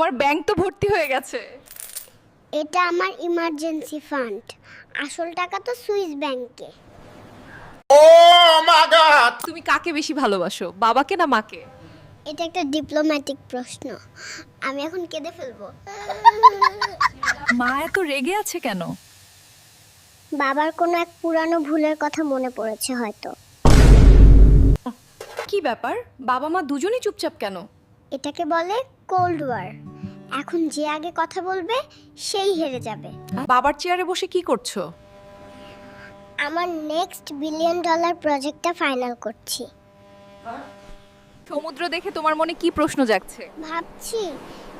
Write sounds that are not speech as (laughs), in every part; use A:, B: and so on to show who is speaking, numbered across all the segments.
A: তোমার ব্যাংক তো ভর্তি হয়ে গেছে।
B: এটা আমার ইমার্জেন্সি ফান্ড আসল টাকা তো সুইস ব্যাংকে ও
A: তুমি কাকে বেশি ভালোবাসো বাবাকে না মাকে?
B: এটা একটা ডিপ্লোম্যাটিক প্রশ্ন। আমি এখন কেঁদে ফেলব।
A: মা এত রেগে আছে কেন?
B: বাবার কোনো এক পুরানো ভুলের কথা মনে পড়েছে হয়তো।
A: কি ব্যাপার? বাবা মা দুজনেই চুপচাপ কেন?
B: এটাকে বলে কোল্ড ওয়ার এখন যে আগে কথা বলবে সেই হেরে যাবে।
A: বাবার চেয়ারে বসে কি করছ?
B: আমার নেক্সট বিলিয়ন ডলার প্রজেক্টটা ফাইনাল করছি।
A: সমুদ্র দেখে তোমার মনে কি প্রশ্ন জাগছে?
B: ভাবছি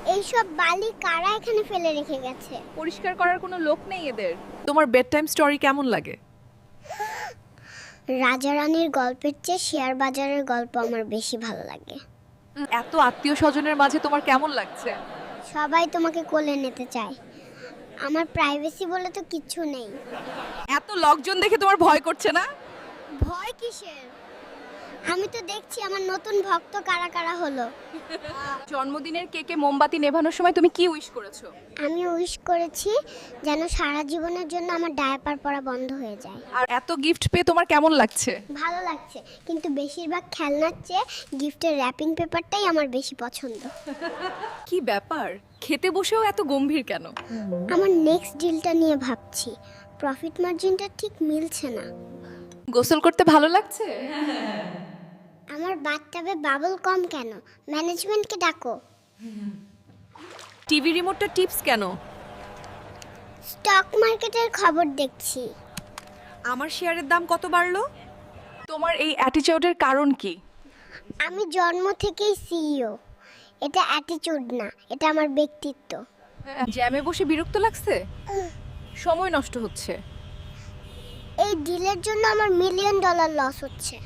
B: এইসব বালি কারা এখানে ফেলে রেখে গেছে?
A: পরিষ্কার করার কোনো লোক নেই এদের। তোমার বেড টাইম স্টোরি কেমন লাগে?
B: রাজা রানীর গল্পের চেয়ে শেয়ার বাজারের গল্প আমার বেশি ভালো লাগে।
A: এত আত্মীয় স্বজনের মাঝে তোমার কেমন লাগছে?
B: সবাই তোমাকে কোলে নিতে চায়। আমার প্রাইভেসি বলে তো কিছু নেই।
A: এত লোকজন দেখে তোমার ভয় করছে না?
B: ভয় কিসের? আমি তো দেখছি আমার নতুন ভক্ত কারা কারা হলো।
A: জন্মদিনের কেকে মোমবাতি নেভানোর সময় তুমি কি উইশ করেছ?
B: আমি উইশ করেছি যেন সারা জীবনের জন্য আমার ডায়াপার পরা বন্ধ হয়ে যায়।
A: আর এত গিফট পেয়ে তোমার কেমন লাগছে?
B: ভালো লাগছে কিন্তু বেশিরভাগ খেলনার চেয়ে গিফটের র্যাপিং পেপারটাই আমার বেশি পছন্দ। (laughs)
A: কি ব্যাপার? খেতে বসেও এত গম্ভীর কেন?
B: আমার নেক্সট ডিলটা নিয়ে ভাবছি। প্রফিট মার্জিনটা ঠিক মিলছে না।
A: গোসল করতে ভালো লাগছে?
B: আমার বাথটাবে বাবল কম কেন? ম্যানেজমেন্টকে ডাকো।
A: টিভি রিমোটটা টিপস কেন?
B: স্টক মার্কেটের খবর দেখছি।
A: আমার শেয়ারের দাম কত বাড়লো? তোমার এই অ্যাটিটিউডের কারণ কি?
B: আমি জন্ম থেকেই সিইও এটা অ্যাটিটিউড না এটা আমার ব্যক্তিত্ব।
A: জ্যামে বসে বিরক্ত লাগছে? সময় নষ্ট হচ্ছে।
B: এই ডিলের জন্য আমার মিলিয়ন ডলার লস হচ্ছে।